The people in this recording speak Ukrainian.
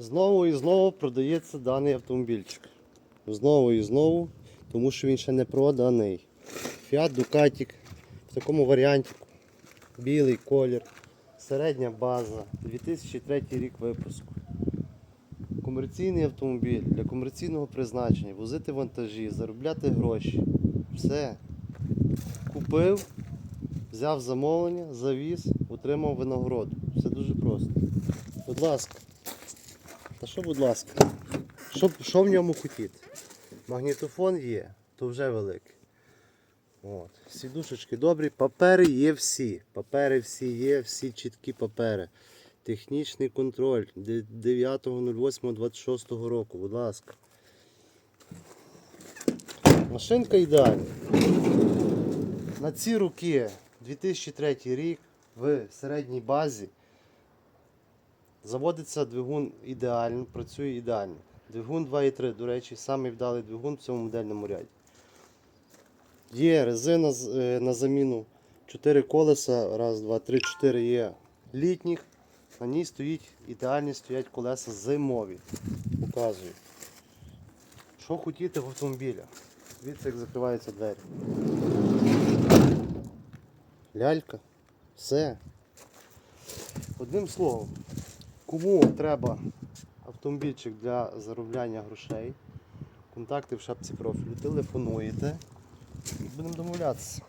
Знову і знову продається даний автомобільчик. Знову і знову, тому що він ще не проданий. Fiat Ducatic в такому варіанті. Білий колір, середня база, 2003 рік випуску. Комерційний автомобіль для комерційного призначення, возити вантажі, заробляти гроші. Все. Купив, взяв замовлення, завіз, отримав винагороду. Все дуже просто. Будь ласка. Та що, будь ласка? Що, що в ньому хотіти? Магнітофон є, то вже великий. От. Сідушечки добрі, папери є всі. Папери всі є, всі чіткі папери. Технічний контроль де- 9.08.26 року, будь ласка. Машинка ідеальна. На ці роки 2003 рік в середній базі заводиться двигун ідеально, працює ідеально. Двигун 2.3, до речі, самий вдалий двигун в цьому модельному ряді. Є резина е, на заміну 4 колеса, раз, два, три, чотири є літніх. На ній стоїть ідеальні стоять колеса зимові. Показую. Що хотіти в автомобілях? Дивіться, як закриваються двері. Лялька. Все. Одним словом, кому треба автомобільчик для заробляння грошей, контакти в шапці профілю, телефонуєте і будемо домовлятися.